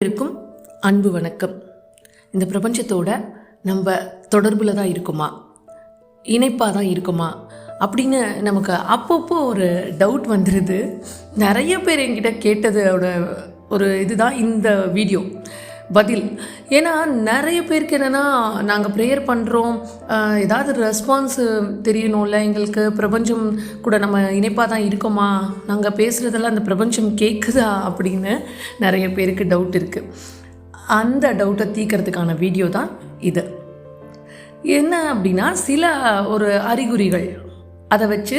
இருக்கும் அன்பு வணக்கம். இந்த பிரபஞ்சத்தோட நம்ம தொடர்பில் தான் இருக்குமா? இணைப்பாக தான் இருக்குமா? அப்படின்னு நமக்கு அப்பப்போ ஒரு டவுட் வந்துடுது நிறைய பேர் என்கிட்ட கேட்டதோட ஒரு இதுதான் இந்த வீடியோ பதில். ஏன்னா நிறைய பேருக்கு என்னென்னா நாங்கள் ப்ரேயர் பண்ணுறோம் ஏதாவது ரெஸ்பான்ஸு தெரியணும்ல எங்களுக்கு பிரபஞ்சம் கூட நம்ம இணைப்பாக தான் இருக்கோமா? நாங்கள் பேசுகிறதெல்லாம் அந்த பிரபஞ்சம் கேட்குதா அப்படின்னு நிறைய பேருக்கு டவுட் இருக்குது அந்த டவுட்டை தீக்கிறதுக்கான வீடியோ தான் இது. என்ன அப்படின்னா சில ஒரு அறிகுறிகள். அதை வச்சு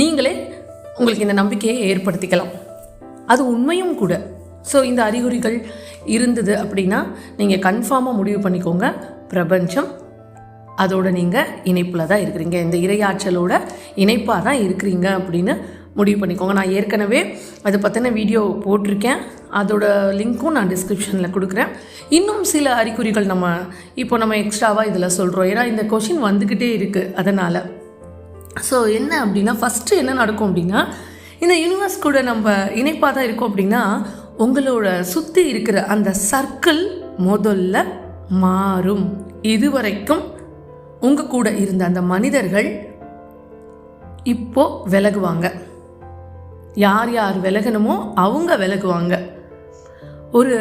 நீங்களே உங்களுக்கு இந்த நம்பிக்கையை ஏற்படுத்திக்கலாம். அது உண்மையும் கூட. ஸோ இந்த அறிகுறிகள் இருந்தது அப்படின்னா நீங்கள் கன்ஃபார்மாக முடிவு பண்ணிக்கோங்க. பிரபஞ்சம் அதோட நீங்கள் இணைப்பில் தான் இருக்கிறீங்க. இந்த இரையாற்றலோட இணைப்பாக தான் இருக்கிறீங்க அப்படின்னு முடிவு பண்ணிக்கோங்க. நான் ஏற்கனவே அதை பற்றின வீடியோ போட்டிருக்கேன். அதோட லிங்க்கும் நான் டிஸ்கிரிப்ஷனில் கொடுக்குறேன். இன்னும் சில அறிகுறிகள் நம்ம இப்போ நம்ம எக்ஸ்ட்ராவாக இதில் சொல்கிறோம் ஏன்னா இந்த கொஷின் வந்துக்கிட்டே இருக்குது அதனால். ஸோ என்ன அப்படின்னா ஃபஸ்ட்டு என்ன நடக்கும் அப்படின்னா இந்த யூனிவர்ஸ் கூட நம்ம இணைப்பாக தான் இருக்கோம் அப்படின்னா உங்களோட சுற்றி இருக்கிற அந்த சர்க்கிள் முதல்ல மாறும். இதுவரைக்கும் உங்கள் கூட இருந்த அந்த மனிதர்கள் இப்போ விலகுவாங்க. யார் யார் விலகணுமோ அவங்க விலகுவாங்க. ஒரு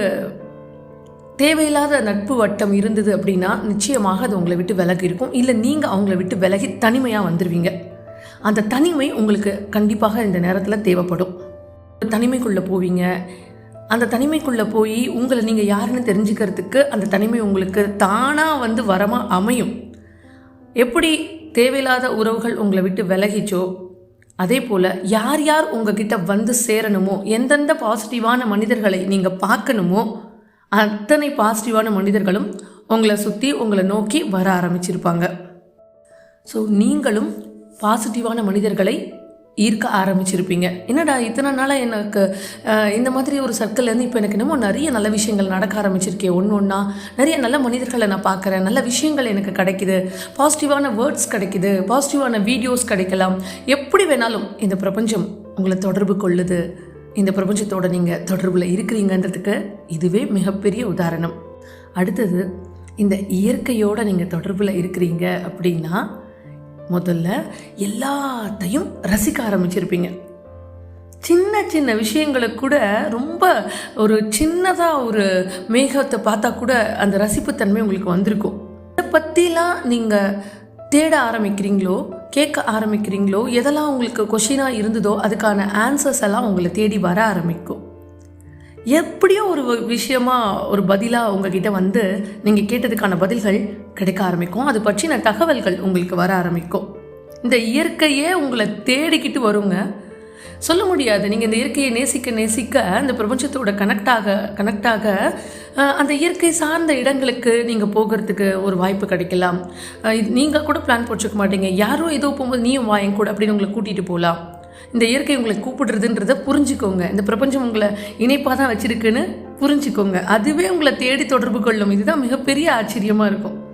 தேவையில்லாத நட்பு வட்டம் இருந்தது அப்படின்னா நிச்சயமாக அது உங்களை விட்டு விலகி இருக்கும். இல்லை நீங்கள் அவங்கள விட்டு விலகி தனிமையாக வந்துடுவீங்க அந்த தனிமை உங்களுக்கு கண்டிப்பாக இந்த நேரத்தில் தேவைப்படும். தனிமைக்குள்ளே போவீங்க. அந்த தனிமைக்குள்ளே போய் உங்களை நீங்கள் யாருன்னு தெரிஞ்சுக்கிறதுக்கு அந்த தனிமை உங்களுக்கு தானாக வந்து வரமாக அமையும். எப்படி தேவையில்லாத உறவுகள் உங்களை விட்டு விலகிச்சோ அதே போல் யார் யார் உங்ககிட்ட வந்து சேரணுமோ எந்தெந்த பாசிட்டிவான மனிதர்களை நீங்கள் பார்க்கணுமோ அத்தனை பாசிட்டிவான மனிதர்களும் உங்களை சுற்றி உங்களை நோக்கி வர ஆரம்பிச்சிருப்பாங்க. ஸோ நீங்களும் பாசிட்டிவான மனிதர்களை ஈர்க்க ஆரம்பிச்சிருப்பீங்க. என்னடா இத்தனை நாளாக எனக்கு இந்த மாதிரி ஒரு சர்க்கிள்லேருந்து இப்போ எனக்கு என்னமோ நிறைய நல்ல விஷயங்கள் நடக்க ஆரம்பிச்சிருக்கேன் ஒன்று ஒன்றா நிறைய நல்ல மனிதர்களை நான் பார்க்குறேன். நல்ல விஷயங்கள் எனக்கு கிடைக்குது. பாசிட்டிவான வேர்ட்ஸ் கிடைக்குது. பாசிட்டிவான வீடியோஸ் கிடைக்கலாம். எப்படி வேணாலும் இந்த பிரபஞ்சம் உங்களை தொடர்பு கொள்ளுது. இந்த பிரபஞ்சத்தோட நீங்கள் தொடர்பில் இருக்கிறீங்கன்றதுக்கு இதுவே மிகப்பெரிய உதாரணம். அடுத்தது இந்த இயற்கையோட நீங்கள் தொடர்பில் இருக்கிறீங்க அப்படின்னா முதல்ல எல்லாத்தையும் ரசிக்க ஆரம்பிச்சிருப்பீங்க. சின்ன சின்ன விஷயங்களை கூட ரொம்ப ஒரு சின்னதாக ஒரு மேகத்தை பார்த்தா கூட அந்த ரசிப்புத்தன்மை உங்களுக்கு வந்திருக்கும். இதை பற்றிலாம் நீங்கள் தேட ஆரம்பிக்கிறீங்களோ கேட்க ஆரம்பிக்கிறீங்களோ எதெல்லாம் உங்களுக்கு கொஷினாக இருந்ததோ அதுக்கான ஆன்சர்ஸ் எல்லாம் உங்களை தேடி வர ஆரம்பிக்கும். எப்படியோ ஒரு விஷயமா ஒரு பதிலாக உங்ககிட்ட வந்து நீங்கள் கேட்டதுக்கான பதில்கள் கிடைக்க ஆரம்பிக்கும். அது பற்றின தகவல்கள் உங்களுக்கு வர ஆரம்பிக்கும். இந்த இயற்கையே உங்களை தேடிக்கிட்டு வருங்க. சொல்ல முடியாது. நீங்கள் இந்த இயற்கையை நேசிக்க நேசிக்க அந்த பிரபஞ்சத்தோட கனெக்ட் ஆக கனெக்ட் ஆக அந்த இயற்கை சார்ந்த இடங்களுக்கு நீங்கள் போகிறதுக்கு ஒரு வாய்ப்பு கிடைக்கலாம். நீங்கள் கூட பிளான் போட்டுருக்க மாட்டீங்க. யாரோ ஏதோ போகும்போது நீயும் வா கூட அப்படின்னு உங்களை கூட்டிகிட்டு போகலாம். இந்த இயற்கை உங்களை கூப்பிடுறதுன்றத புரிஞ்சுக்கோங்க. இந்த பிரபஞ்சம் உங்களை இணைப்பாக தான் வச்சுருக்குன்னு புரிஞ்சுக்கோங்க. அதுவே உங்களை தேடி தொடர்பு கொள்ளும். இதுதான் மிகப்பெரிய ஆச்சரியமாக இருக்கும்.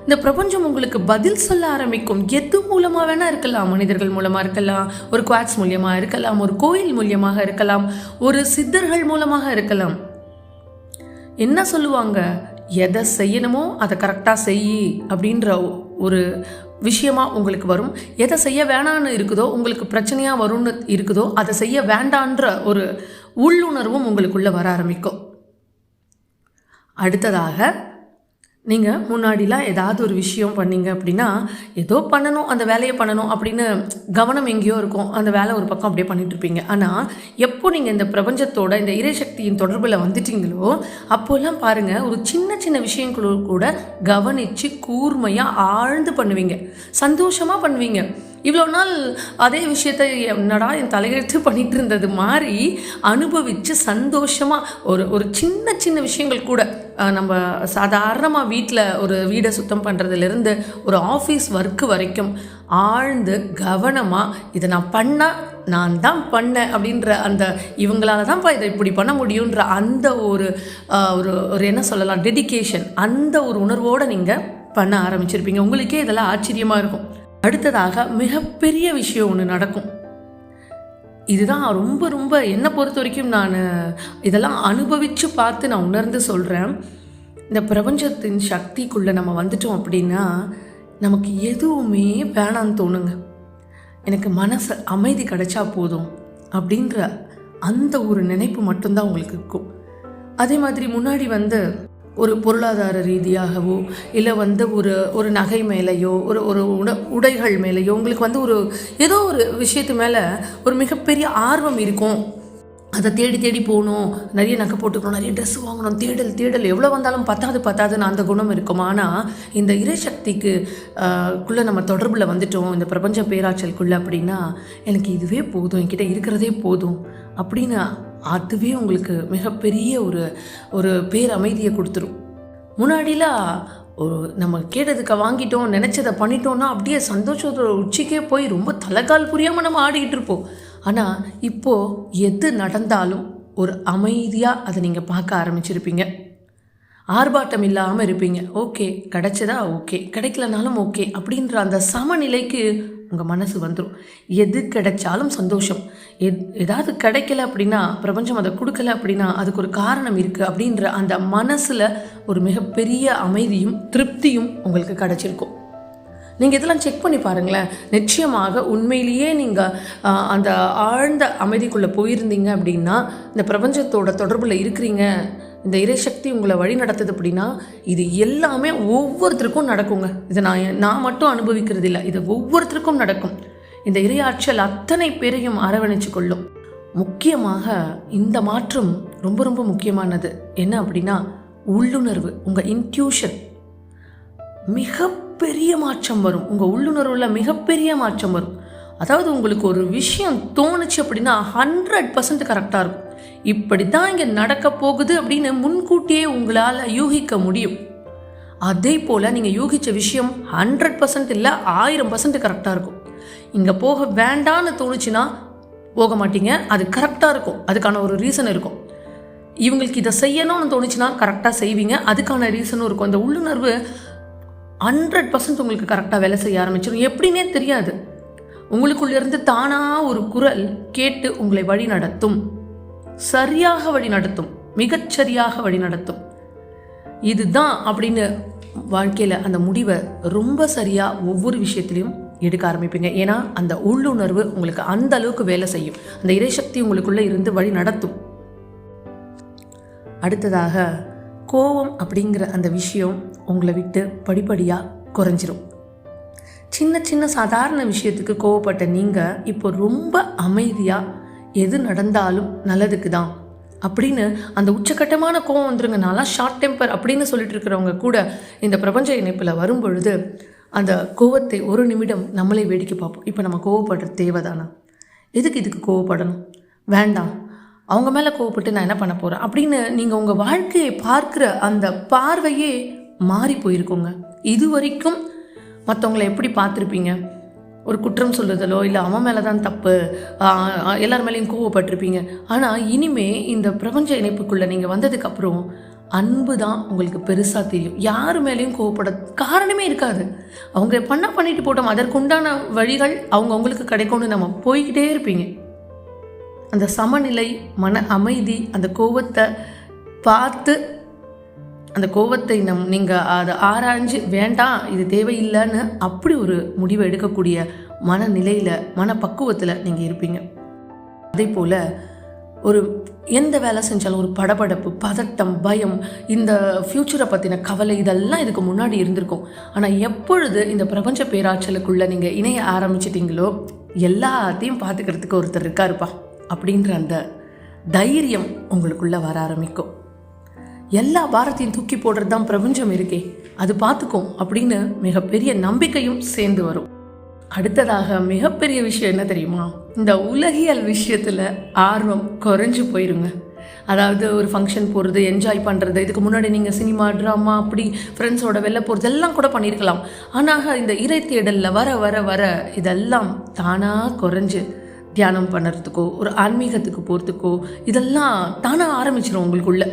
இந்த பிரபஞ்சம் உங்களுக்கு பதில் சொல்ல ஆரம்பிக்கும். எது மூலமாக வேணா இருக்கலாம். மனிதர்கள் மூலமாக இருக்கலாம். ஒரு குவாட்ஸ் மூலியமாக இருக்கலாம். ஒரு கோயில் மூலியமாக இருக்கலாம். ஒரு சித்தர்கள் மூலமாக இருக்கலாம். என்ன சொல்லுவாங்க? எதை செய்யணுமோ அதை கரெக்டாக செய் அப்படின்ற ஒரு விஷயமா உங்களுக்கு வரும். எதை செய்ய வேணான்னு இருக்குதோ உங்களுக்கு பிரச்சனையாக வரும்னு இருக்குதோ அதை செய்ய வேண்டான்ற ஒரு உள்ளுணர்வும் உங்களுக்குள்ளே வர ஆரம்பிக்கும். அடுத்ததாக நீங்கள் முன்னாடிலாம் ஏதாவது ஒரு விஷயம் பண்ணீங்க அப்படின்னா ஏதோ பண்ணணும் அந்த வேலையை பண்ணணும் அப்படின்னு கவனம் எங்கேயோ இருக்கும். அந்த வேலை ஒரு பக்கம் அப்படியே பண்ணிட்டு இருப்பீங்க. ஆனால் எப்போ நீங்கள் இந்த பிரபஞ்சத்தோட இந்த இறைசக்தியின் தொடர்பில் வந்துட்டீங்களோ அப்போல்லாம் பாருங்கள் ஒரு சின்ன சின்ன விஷயங்களோ கூட கவனித்து கூர்மையாக ஆழ்ந்து பண்ணுவீங்க. சந்தோஷமாக பண்ணுவீங்க. இவ்வளோ நாள் அதே விஷயத்தை என்னடா என் தலையெழுத்து பண்ணிகிட்டு இருந்தது மாதிரி அனுபவித்து சந்தோஷமாக ஒரு ஒரு சின்ன சின்ன விஷயங்கள் கூட நம்ம சாதாரணமாக வீட்டில் ஒரு வீடை சுத்தம் பண்ணுறதுலேருந்து ஒரு ஆஃபீஸ் ஒர்க்கு வரைக்கும் ஆழ்ந்து கவனமாக இதை நான் பண்ணால் நான் தான் பண்ணேன் அப்படின்ற அந்த இவங்களால தான்ப்பா இதை இப்படி பண்ண முடியுன்ற அந்த ஒரு ஒரு ஒரு என்ன சொல்லலாம் டெடிகேஷன் அந்த ஒரு உணர்வோடு நீங்கள் பண்ண ஆரம்பிச்சிருப்பீங்க. உங்களுக்கே இதெல்லாம் ஆச்சரியமாக இருக்கும். அடுத்ததாக மிகப்பெரிய விஷயம் ஒன்று நடக்கும். இதுதான் ரொம்ப ரொம்ப என்னை பொறுத்த வரைக்கும் நான் இதெல்லாம் அனுபவித்து பார்த்து நான் உணர்ந்து சொல்கிறேன் இந்த பிரபஞ்சத்தின் சக்திக்குள்ளே நம்ம வந்துட்டோம் அப்படின்னா நமக்கு எதுவுமே வேணான்னு தோணுங்க. எனக்கு மனசு அமைதி கிடைச்சா போதும் அப்படின்ற அந்த ஒரு நினைப்பு மட்டும்தான் உங்களுக்கு இருக்கும். அதே மாதிரி முன்னாடி வந்து ஒரு பொருளாதார ரீதியாகவோ இல்லை வந்து ஒரு ஒரு நகை மேலேயோ ஒரு ஒரு உட உடைகள் மேலேயோ உங்களுக்கு வந்து ஒரு ஏதோ ஒரு விஷயத்து மேலே ஒரு மிகப்பெரிய ஆர்வம் இருக்கும். அதை தேடி தேடி போகணும். நிறைய நகை போட்டுக்கணும் நிறைய ட்ரெஸ் வாங்கணும். தேடல் தேடல். எவ்வளோ வந்தாலும் பத்தாது பத்தாதுன்னு அந்த குணம் இருக்கும். ஆனால் இந்த இறைசக்திக்கு குள்ளே நம்ம தொடர்பில் வந்துட்டோம். இந்த பிரபஞ்ச பேராற்றலுக்குள்ள அப்படின்னா எனக்கு இதுவே போதும். என்கிட்ட இருக்கிறதே போதும். அப்படின்னு அதுவே உங்களுக்கு மிகப்பெரிய ஒரு ஒரு பேர் அமைதியை கொடுத்துரும். முன்னாடிலாம் ஒரு நம்ம கேட்டதுக்கு வாங்கிட்டோம் நினச்சதை பண்ணிட்டோம்னா அப்படியே சந்தோஷத்தோட உச்சிக்கே போய் ரொம்ப தலைக்கால் புரியாமல் நம்ம ஆடிக்கிட்டு இருப்போம். ஆனால் இப்போது எது நடந்தாலும் ஒரு அமைதியாக அதை நீங்கள் பார்க்க ஆரம்பிச்சிருப்பீங்க. ஆர்ப்பாட்டம் இல்லாமல் இருப்பீங்க. ஓகே கிடைச்சதா? ஓகே. கிடைக்கலனாலும் ஓகே அப்படின்ற அந்த சமநிலைக்கு உங்கள் மனசு வந்துடும் எது கிடைச்சாலும் சந்தோஷம். எத் ஏதாவது கிடைக்கல அப்படின்னா பிரபஞ்சம் அதை கொடுக்கல அப்படின்னா அதுக்கு ஒரு காரணம் இருக்குது அப்படின்ற அந்த மனசில் ஒரு மிகப்பெரிய அமைதியும் திருப்தியும் உங்களுக்கு கிடச்சிருக்கும். நீங்கள் இதெல்லாம் செக் பண்ணி பாருங்களேன். நிச்சயமாக உண்மையிலேயே நீங்கள் அந்த ஆழ்ந்த அமைதிக்குள்ளே போயிருந்தீங்க அப்படின்னா இந்த பிரபஞ்சத்தோட தொடர்பில் இருக்கிறீங்க. இந்த இறைசக்தி உங்களை வழி நடத்துது அப்படின்னா இது எல்லாமே ஒவ்வொருத்தருக்கும் நடக்குங்க. இதை நான் நான் மட்டும் அனுபவிக்கிறது இல்லை இது ஒவ்வொருத்தருக்கும் நடக்கும். இந்த இறையாற்றல் அத்தனை பேரையும் அரவணைச்சு கொள்ளும். முக்கியமாக இந்த மாற்றம் ரொம்ப ரொம்ப முக்கியமானது. என்ன அப்படின்னா உள்ளுணர்வு உங்கள் இன்ட்யூஷன் மிகப்பெரிய மாற்றம் வரும். உங்கள் உள்ளுணர்வில் மிகப்பெரிய மாற்றம் வரும். அதாவது உங்களுக்கு ஒரு விஷயம் தோணுச்சு அப்படின்னா ஹண்ட்ரட் பர்சன்ட் கரெக்டாக இருக்கும். இப்படி தான் இங்கே நடக்க போகுது அப்படின்னு முன்கூட்டியே உங்களால் யூகிக்க முடியும். அதே போல் நீங்கள் யூகித்த விஷயம் ஹண்ட்ரட் பர்சன்ட் இல்லை ஆயிரம் பர்சன்ட் கரெக்டாக இருக்கும். இங்கே போக வேண்டான்னு தோணுச்சுன்னா போக மாட்டீங்க. அது கரெக்டாக இருக்கும். அதுக்கான ஒரு ரீசன் இருக்கும். இவங்களுக்கு இதை செய்யணும்னு தோணுச்சுன்னா கரெக்டாக செய்வீங்க. அதுக்கான ரீசனும் இருக்கும். அந்த உள்ளுணர்வு ஹண்ட்ரட் பர்சன்ட் உங்களுக்கு கரெக்டாக வேலை செய்ய ஆரம்பிச்சிடும் எப்படின்னே தெரியாது. உங்களுக்குள்ளிருந்து தானாக ஒரு குரல் கேட்டு உங்களை வழி நடத்தும். சரியாக வழி நடத்தும். மிகச்சரியாக வழி நடத்தும். இதுதான் அப்படின்னு வாழ்க்கையில் அந்த முடிவை ரொம்ப சரியாக ஒவ்வொரு விஷயத்துலையும் எடுக்க ஆரம்பிப்பீங்க. ஏன்னா அந்த உள்ளுணர்வு உங்களுக்கு அந்த அளவுக்கு வேலை செய்யும். அந்த இறைசக்தி உங்களுக்குள்ளே இருந்து வழி நடத்தும். அடுத்ததாக கோவம் அப்படிங்கிற அந்த விஷயம் உங்களை விட்டு படிப்படியாக குறைஞ்சிரும். சின்ன சின்ன சாதாரண விஷயத்துக்கு கோவப்பட்ட நீங்கள் இப்போ ரொம்ப அமைதியாக எது நடந்தாலும் நல்லதுக்கு தான் அப்படின்னு அந்த உச்சக்கட்டமான கோவம் வந்துருங்க. நல்லா ஷார்ட் டெம்பர் அப்படின்னு சொல்லிட்டு இருக்கிறவங்க கூட இந்த பிரபஞ்ச இணைப்பில் வரும் பொழுது அந்த கோவத்தை ஒரு நிமிடம் நம்மளே வேடிக்கை பார்ப்போம். இப்போ நம்ம கோவப்படுறது தேவைதானா? எதுக்கு இதுக்கு கோவப்படணும்? வேண்டாம். அவங்க மேலே கோவப்பட்டு நான் என்ன பண்ண போகிறேன் அப்படின்னு நீங்கள் உங்கள் வாழ்க்கையை பார்க்குற அந்த பார்வையே மாறி போயிருக்கோங்க. இது வரைக்கும் மற்றவங்கள எப்படி பார்த்துருப்பீங்க? ஒரு குற்றம் சொல்லுதலோ இல்லை அவன் மேலே தான் தப்பு எல்லார் மேலேயும் கோவப்பட்டிருப்பீங்க. ஆனால் இனிமே இந்த பிரபஞ்ச இணைப்புக்குள்ளே நீங்கள் வந்ததுக்கப்புறம் அன்பு தான் உங்களுக்கு பெருசாக தெரியும். யார் மேலேயும் கோவப்பட காரணமே இருக்காது. அவங்க பண்ண பண்ணிட்டு போட்டோம். அதற்குண்டான வழிகள் அவங்க அவங்களுக்கு கிடைக்கும்னு நம்ம போய்கிட்டே இருப்பீங்க. அந்த சமநிலை மன அமைதி அந்த கோவத்தை பார்த்து அந்த கோவத்தை நம் நீங்கள் அதை ஆராய்ஞ்சு வேண்டாம் இது தேவையில்லைன்னு அப்படி ஒரு முடிவை எடுக்கக்கூடிய மனநிலையில் மனப்பக்குவத்தில் நீங்கள் இருப்பீங்க. அதே போல் ஒரு எந்த வேலை செஞ்சாலும் ஒரு படபடப்பு பதட்டம் பயம் இந்த ஃப்யூச்சரை பற்றின கவலை இதெல்லாம் இதுக்கு முன்னாடி இருந்திருக்கும். ஆனால் எப்பொழுது இந்த பிரபஞ்ச பேராற்றலுக்குள்ளே நீங்கள் இணைய ஆரம்பிச்சிட்டிங்களோ எல்லாத்தையும் பார்த்துக்கிறதுக்கு ஒருத்தர் இருக்காருப்பா அப்படின்ற அந்த தைரியம் உங்களுக்குள்ளே வர ஆரம்பிக்கும். எல்லா பாரத்தையும் தூக்கி போடுறது தான் பிரபஞ்சம் இருக்கே. அது பார்த்துக்கும் அப்படின்னு மிகப்பெரிய நம்பிக்கையும் சேர்ந்து வரும். அடுத்ததாக மிகப்பெரிய விஷயம் என்ன தெரியுமா? இந்த உலகியல் விஷயத்தில் ஆர்வம் குறைஞ்சு போயிருங்க. அதாவது ஒரு ஃபங்க்ஷன் போகிறது என்ஜாய் பண்ணுறது இதுக்கு முன்னாடி நீங்கள் சினிமா ட்ராமா அப்படி ஃப்ரெண்ட்ஸோட வெளில போகிறது எல்லாம் கூட பண்ணியிருக்கலாம். ஆனால் இந்த இறை தேடலில் வர வர வர இதெல்லாம் தானாக குறைஞ்சு தியானம் பண்ணுறதுக்கோ ஒரு ஆன்மீகத்துக்கு போகிறதுக்கோ இதெல்லாம் தானாக ஆரம்பிச்சிடும் உங்களுக்குள்ள.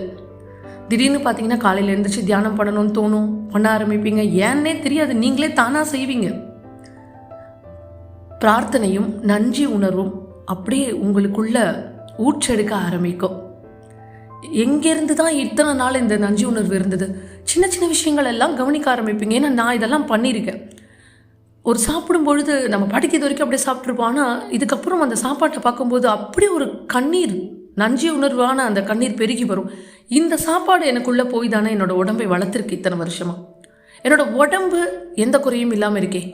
திடீர்னு பார்த்தீங்கன்னா காலையில் எழுந்திரிச்சு தியானம் பண்ணணும்னு தோணும். பண்ண ஆரம்பிப்பீங்க. ஏன்னே தெரியாது. நீங்களே தானாக செய்வீங்க. பிரார்த்தனையும் நன்றி உணர்வும் அப்படியே உங்களுக்குள்ள ஊற்றெடுக்க ஆரம்பிக்கும். எங்கேருந்து தான் இத்தனை நாள் இந்த நஞ்சு உணர்வு இருந்தது? சின்ன சின்ன விஷயங்கள் எல்லாம் கவனிக்க ஆரம்பிப்பீங்க. ஏன்னா நான் இதெல்லாம் பண்ணியிருக்கேன். ஒரு சாப்பிடும் பொழுது நம்ம பாட்டிக்கு இது வரைக்கும் அப்படியே சாப்பிட்ருப்போம் ஆனால் இதுக்கப்புறம் அந்த சாப்பாட்டை பார்க்கும்போது அப்படியே ஒரு கண்ணீர் நன்றி உணர்வான அந்த கண்ணீர் பெருகி வரும். இந்த சாப்பாடு எனக்குள்ளே போய் தானே என்னோட உடம்பை வளர்த்துருக்கு இத்தனை வருஷமா? என்னோட உடம்பு எந்த குறையும் இல்லாமல் இருக்கே.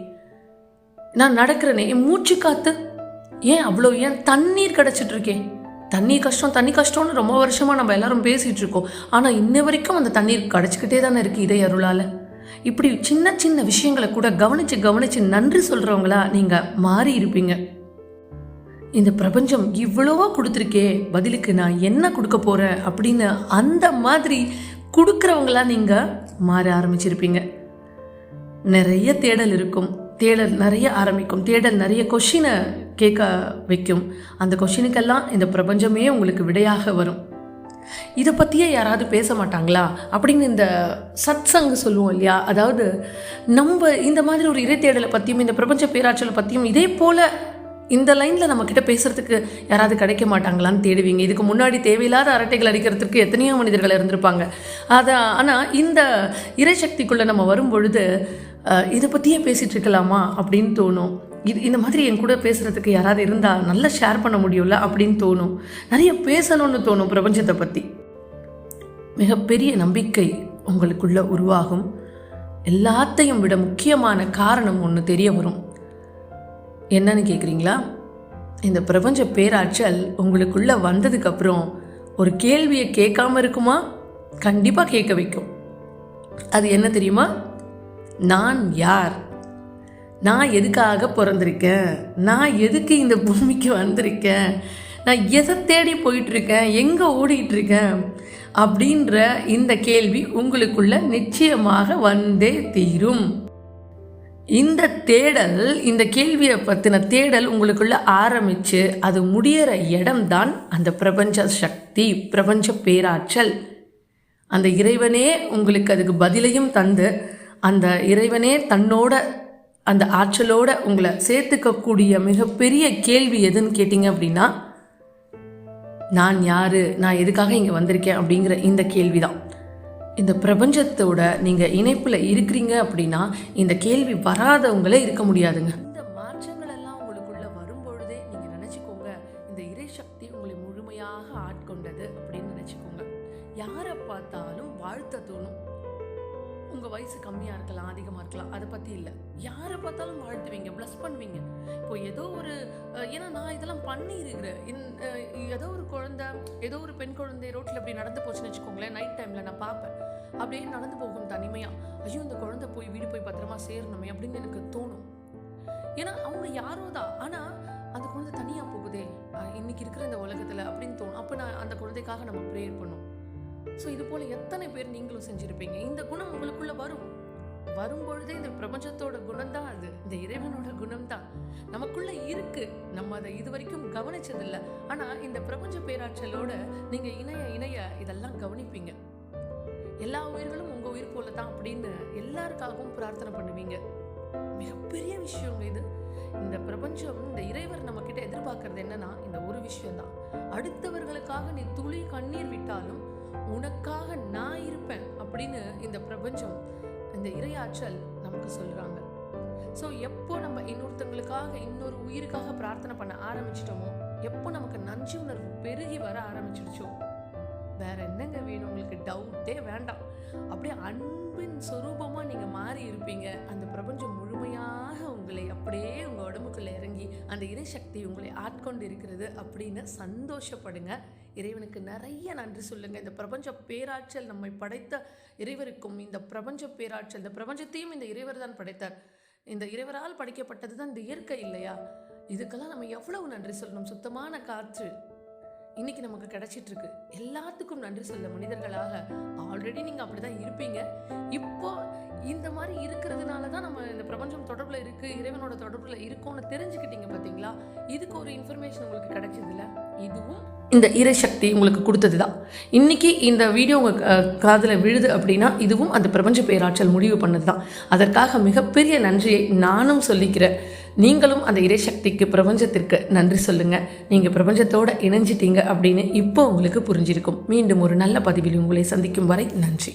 நான் நடக்கிறேனே என் மூச்சு காத்து. ஏன் அவ்வளோ ஏன் தண்ணீர் கிடச்சிட்டு இருக்கேன் தண்ணி கஷ்டம் தண்ணி கஷ்டம்னு ரொம்ப வருஷமாக நம்ம எல்லாரும் பேசிகிட்டு இருக்கோம் ஆனால் இன்ன வரைக்கும் அந்த தண்ணீர் கிடச்சிக்கிட்டே தானே இருக்குது இதே அருளால். இப்படி சின்ன சின்ன விஷயங்களை கூட கவனித்து கவனித்து நன்றி சொல்கிறவங்களா நீங்கள் மாறி இருப்பீங்க இந்த பிரபஞ்சம் இவ்வளோவா கொடுத்துருக்கே பதிலுக்கு நான் என்ன கொடுக்க போகிறேன் அப்படின்னு அந்த மாதிரி கொடுக்குறவங்களா நீங்கள் மாற ஆரம்பிச்சிருப்பீங்க. நிறைய தேடல் இருக்கும். தேடல் நிறைய ஆரம்பிக்கும். தேடல் நிறைய கொஷினை கேட்க வைக்கும். அந்த கொஷினுக்கெல்லாம் இந்த பிரபஞ்சமே உங்களுக்கு விடையாக வரும். இதை பற்றியே யாராவது பேச மாட்டாங்களா? அப்படின்னு இந்த சத் சங்கு சொல்லுவோம் இல்லையா? அதாவது நம்ம இந்த மாதிரி ஒரு இறை தேடலை பற்றியும் இந்த பிரபஞ்ச பேராற்றலை பற்றியும் இதே போல் இந்த லைனில் நம்மக்கிட்ட பேசுகிறதுக்கு யாராவது கிடைக்க மாட்டாங்களான்னு தேடுவீங்க. இதுக்கு முன்னாடி தேவையில்லாத அரட்டைகள் அடிக்கிறதுக்கு எத்தனையோ மனிதர்கள் இருந்திருப்பாங்க. அதை ஆனால் இந்த இறைசக்திக்குள்ளே நம்ம வரும்பொழுது இதை பற்றியே பேசிகிட்டு இருக்கலாமா அப்படின்னு தோணும். இது இந்த மாதிரி என் கூட பேசுகிறதுக்கு யாராவது இருந்தால் நல்லா ஷேர் பண்ண முடியும்ல அப்படின்னு தோணும். நிறைய பேசணும்னு தோணும் பிரபஞ்சத்தை பற்றி மிகப்பெரிய நம்பிக்கை உங்களுக்குள்ளே உருவாகும். எல்லாத்தையும் விட முக்கியமான காரணம் ஒன்று தெரிய வரும். என்னன்னு கேட்குறீங்களா இந்த பிரபஞ்ச பேராற்றல் உங்களுக்குள்ளே வந்ததுக்கப்புறம் ஒரு கேள்வியை கேட்காம இருக்குமா? கண்டிப்பாக கேட்க வைக்கும். அது என்ன தெரியுமா? நான் யார்? நான் எதுக்காக பிறந்திருக்கேன்? நான் எதுக்கு இந்த பூமிக்கு வந்திருக்கேன்? நான் எதை தேடி போயிட்டுருக்கேன்? எங்கே ஓடிட்டுருக்கேன்? அப்படின்ற இந்த கேள்வி உங்களுக்குள்ள நிச்சயமாக வந்தே தீரும். இந்த தேடல் இந்த கேள்வியை பற்றின தேடல் உங்களுக்குள்ள ஆரம்பித்து அது முடியிற இடம்தான் அந்த பிரபஞ்ச சக்தி பிரபஞ்ச பேராற்றல். அந்த இறைவனே உங்களுக்கு அதுக்கு பதிலையும் தந்து அந்த இறைவனே தன்னோட அந்த ஆற்றலோட உங்களை சேர்த்துக்கக்கூடிய மிகப்பெரிய கேள்வி எதுன்னு கேட்டிங்க அப்படின்னா நான் யாரு நான் எதுக்காக இங்கே வந்திருக்கேன் அப்படிங்கிற இந்த கேள்வி தான் இந்த பிரபஞ்சத்தோட நீங்கள் இணைப்பில் இருக்கிறீங்க அப்படின்னா இந்த கேள்வி வராதவங்களே இருக்க முடியாதுங்க. இந்த மாற்றங்கள் எல்லாம் உங்களுக்குள்ள வரும்பொழுதே நீங்கள் நினச்சிக்கோங்க. இந்த இறை சக்தி உங்களை முழுமையாக ஆட்கொண்டது அப்படின்னு நினச்சிக்கோங்க. யாரை பார்த்தாலும் வாழ்த்த தோணும். உங்கள் வயசு கம்மியாக இருக்கலாம் அதிகமாக இருக்கலாம் அதை பற்றி இல்லை. யாரை பார்த்தாலும் வாழ்த்துவீங்க ப்ளஸ் பண்ணுவீங்க. இப்போ ஏதோ ஒரு ஏன்னா நான் இதெல்லாம் பண்ணியிருக்கிறேன். இன்- ஏதோ ஒரு குழந்தை ஏதோ ஒரு பெண் குழந்தை ரோட்டில் இப்படி நடந்து போச்சுன்னு வச்சுக்கோங்களேன் நைட் டைமில் நான் பார்ப்பேன். அப்படியே நடந்து போகும் தனிமையாக ஐயோ இந்த குழந்தை போய் வீடு போய் பத்திரமா சேரணுமே அப்படின்னு எனக்கு தோணும். ஏன்னா அவங்க யாரோ தான் ஆனால் அந்த குழந்தை தனியாக போகுதே. இன்னைக்கு இருக்கிற இந்த உலகத்தில் அப்படின்னு தோணும். அப்போ நான் அந்த குழந்தைக்காக நம்ம ப்ரேயர் பண்ணோம். ஸோ இது போல எத்தனை பேர் நீங்களும் செஞ்சிருப்பீங்க? இந்த குணம் உங்களுக்குள்ள வரும். வரும்பொழுதே இந்த பிரபஞ்சத்தோட குணம் தான் அது. இந்த இறைவனோட குணம் தான் நமக்குள்ள இருக்கு. நம்ம அதை இது வரைக்கும் கவனிச்சதில்ல. ஆனா இந்த பிரபஞ்ச பேராற்றலோட நீங்க இணைய இணைய இதெல்லாம் கவனிப்பீங்க. எல்லா உயிர்களும் உங்க உயிர் போல தான் அப்படின்னு எல்லாருக்காகவும் பிரார்த்தனை பண்ணுவீங்க. மிகப்பெரிய விஷயம் இது. இந்த பிரபஞ்சம் இந்த இறைவர் நம்ம கிட்ட எதிர்பார்க்கறது என்னன்னா இந்த ஒரு விஷயம்தான். அடுத்தவர்களுக்காக நீ துளி கண்ணீர் விட்டாலும் உனக்காக நான் இருப்பேன் அப்படின்னு இந்த பிரபஞ்சம் இந்த இறையாற்றல் நமக்கு சொல்றாங்க. ஸோ எப்போ நம்ம இன்னொருத்தவங்களுக்காக இன்னொரு உயிருக்காக பிரார்த்தனை பண்ண ஆரம்பிச்சிட்டோமோ எப்போ நமக்கு நஞ்சு உணர்வு பெருகி வர ஆரம்பிச்சிடுச்சோ வேற என்னங்க வேணும்? உங்களுக்கு டவுட்டே வேண்டாம். அப்படியே அன்பின் சொரூபமாக நீங்கள் மாறி இருப்பீங்க. அந்த பிரபஞ்சம் முழுமையாக உங்களை அப்படியே உங்கள் உடம்புக்குள்ளே இறங்கி அந்த இறைசக்தி உங்களை ஆட்கொண்டு இருக்கிறது அப்படின்னு சந்தோஷப்படுங்க. இறைவனுக்கு நிறைய நன்றி சொல்லுங்கள் இந்த பிரபஞ்ச பேராற்றல் நம்மை படைத்த இறைவருக்கும் இந்த பிரபஞ்ச பேராற்றல் இந்த பிரபஞ்சத்தையும் இந்த இறைவர் தான் படைத்தார். இந்த இறைவரால் படைக்கப்பட்டது தான் இந்த இயற்கை இல்லையா? இதுக்கெல்லாம் நம்ம எவ்வளவு நன்றி சொல்லணும்? சுத்தமான காற்று. இன்னைக்கு நமக்கு கிடைச்சிட்டு இருக்கு எல்லாத்துக்கும் நன்றி சொல்ல மனிதர்களாக. ஆல்ரெடி நீங்க அப்படிதான் இருப்பீங்க. இப்போ இந்த மாதிரி இருக்கிறதுனால தான் நம்ம இந்த பிரபஞ்சம் தொடர்புல இருக்கு இறைவனோட தொடர்புல இருக்கோம்னு தெரிஞ்சுக்கிட்டீங்க பார்த்தீங்களா இதுக்கு ஒரு இன்ஃபர்மேஷன் உங்களுக்கு கிடைச்சதில்ல. இதுவும் இந்த இறைசக்தி உங்களுக்கு கொடுத்தது தான் இன்னைக்கு இந்த வீடியோ உங்கள் காதில் விழுது அப்படின்னா இதுவும் அந்த பிரபஞ்ச பேராற்றல் முடிவு பண்ணது தான் அதற்காக மிகப்பெரிய நன்றியை நானும் சொல்லிக்கிறேன். நீங்களும் அந்த இறைசக்திக்கு பிரபஞ்சத்திற்கு நன்றி சொல்லுங்கள் நீங்கள் பிரபஞ்சத்தோட இணைஞ்சிட்டீங்க அப்படின்னு இப்போ உங்களுக்கு புரிஞ்சிருக்கும். மீண்டும் ஒரு நல்ல பதிவில் உங்களை சந்திக்கும் வரை நன்றி.